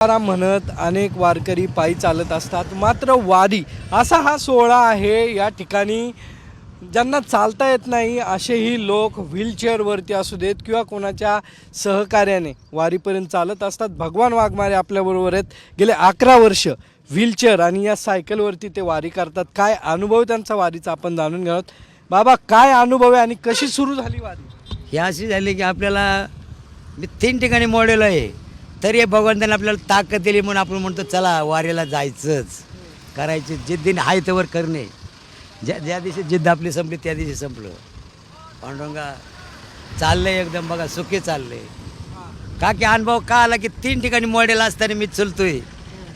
तुकाराम म्हणत अनेक वारकरी पायी चालत असतात. मात्र वारी असा हा सोहळा आहे या ठिकाणी. ज्यांना चालता येत नाही असेही लोक व्हीलचेअरवरती असू देत किंवा कोणाच्या सहकार्याने वारीपर्यंत चालत असतात. भगवान वाघमारे आपल्याबरोबर आहेत. गेले अकरा वर्ष व्हीलचेअर आणि या सायकलवरती ते वारी करतात. काय अनुभव त्यांचा वारीचा आपण जाणून घेऊ बाबा काय अनुभव आहे आणि कशी सुरू झाली वारी? हे अशी झाली की आपल्याला मी तीन ठिकाणी मॉडेल आहे. तरी हे भगवंताने आपल्याला ताकद दिली म्हणून आपण म्हणतो चला वारीला जायचंच. करायची जिद्दीने हाय तवर करणे. ज्या ज्या दिवशी जिद्द आपली संपली त्या दिवशी संपलं. पांडुरंगा चाललंय एकदम बघा सुखी चाललंय. का की अनुभव का आला की तीन ठिकाणी मॉडेल असताना मी चलतोय?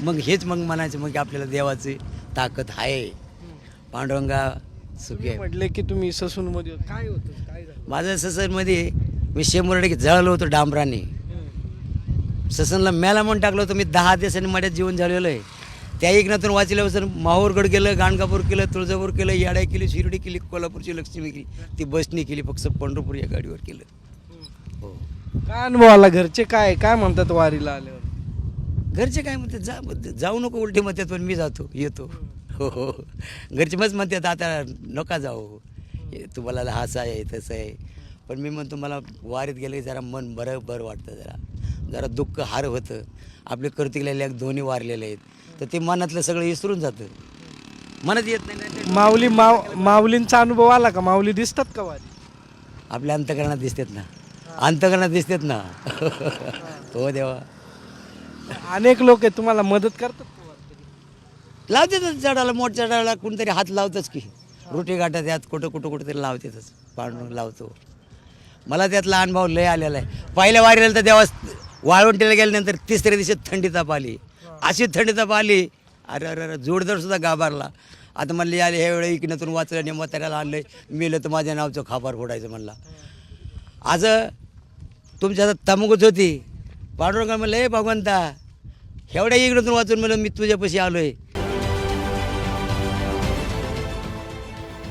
मग हेच मग म्हणायचं मग की आपल्याला देवाची ताकद आहे. पांडुरंगा सुखी आहे. म्हटले की तुम्ही ससूनमध्ये. काय होतं? काय माझ्या ससनमध्ये मी टक्के जळलो होतो डांबराने. ससनला मेला म्हणून टाकलं होतं. मी दहा दिवसांनी मड्यात जीवन झालेलं आहे. त्या एकनातून वाचल्यापासून माहूरगड केलं गाणगापूर केलं तुळजापूर केलं याड्या केली शिर्डी केली कोल्हापूरची लक्ष्मी केली. ती बसनी केली फक्त पंढरपूर या गाडीवर केलं. हो. काय अनुभव आला? घरचे काय काय म्हणतात वारीला आल्यावर? घरचे काय म्हणतात? जा जाऊ नको उलटी म्हणतात पण मी जातो येतो. हो हो. घरचे मग म्हणतात आता नका जाऊ. तुम्हाला असं आहे तसं आहे. पण मी म्हणतो मला वारीत गेलं जरा मन बरं बरं वाटतं जरा. जरा दुःख हार होतं. आपले कर्तिकला लेख दोन्ही वारलेले आहेत. तर ते मनातलं सगळं विसरून जातं. मनात येत नाही माऊली माव माऊलींचा अनुभव आला का? माऊली दिसतात का वारी? आपल्या अंतकरणात दिसतात ना. अंतकरणात दिसतात ना. हो देवा. अनेक लोक आहेत तुम्हाला मदत करतात का वारकरी? लावतातच झाडाला मोठ झाडाला कोणतरी हात लावतच की. रोटी गाठा त्यात कुठं कुठं कुठं तरी लावतातच. पांडुरंग लावतो. मला त्यातला अनुभव लय आलेला आहे. पहिल्या वारीला तर देवा वाळवंटीला गेल्यानंतर तिसऱ्या दिवशी थंडी ताप आली. अशी थंडी ताप आली अरे अरे अरे जोडदारसुद्धा गाभारला. आता म्हणलं आले ह्या वेळी इकनातून वाचलं निमताऱ्याला आणलं मेलं तर माझ्या नावचं खापार फोडायचं म्हणला. आज तुमच्या हातात तमुकच होती. पांडुरंग म्हणलं हे भगवंता एवढ्या इकडून वाचून म्हणलं मी तुझ्यापाशी आलो आहे